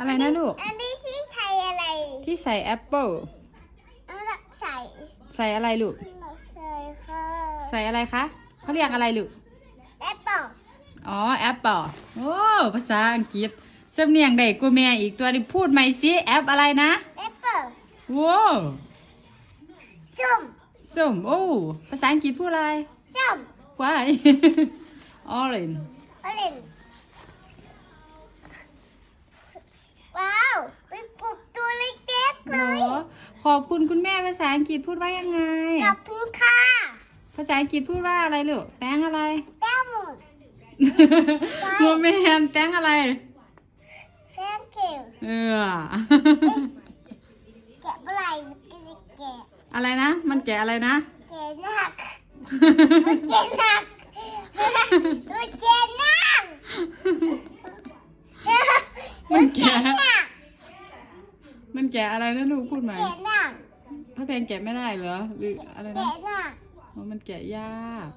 อะไรนะลูก อันนี้ที่ใช้อะไรที่ใส่แอปเปิลอันนั้นใส่ใส่อะไรลูกใส่ค่ะใส่อะไรคะเขาเรียกอะไรลูก แอปเปิ้ลอ๋อแอปเปิลโอ้ภาษาอังกฤษสำเนียงเด็กกูแม่อีกตัวนี้พูดใหม่สิแอปอะไรนะแอปเปิ้ลว้าวส้มส้มโอ้ภาษาอังกฤษพูดอะไรส้มว้าย orange ออเรนจ์ว้าวเป็นกบตัวเล็กๆ เห เล ร ย อขอบคุณคุณแม่ภาษาอังกฤษพูดว่ายังไง ขอบคุณค่ะ ภาษาอังกฤษพูดว่าอะไรลูกแตงอะไรแต้มหมดโมเมนแตงอะไร thank you เออแกะเมื่อไหร่มันจะได้แกะอะไรนะ มันแกะอะไรนะ แกะหนักมันแกะหนักมันแกะหนักมันแกะหนัก มันแกะอะไรนะลูกพูดใหม่แกะหนักพระแพงแกะไม่ได้เหรอ หรืออะไรนะแกะหนักอ๋อมันแกะยาก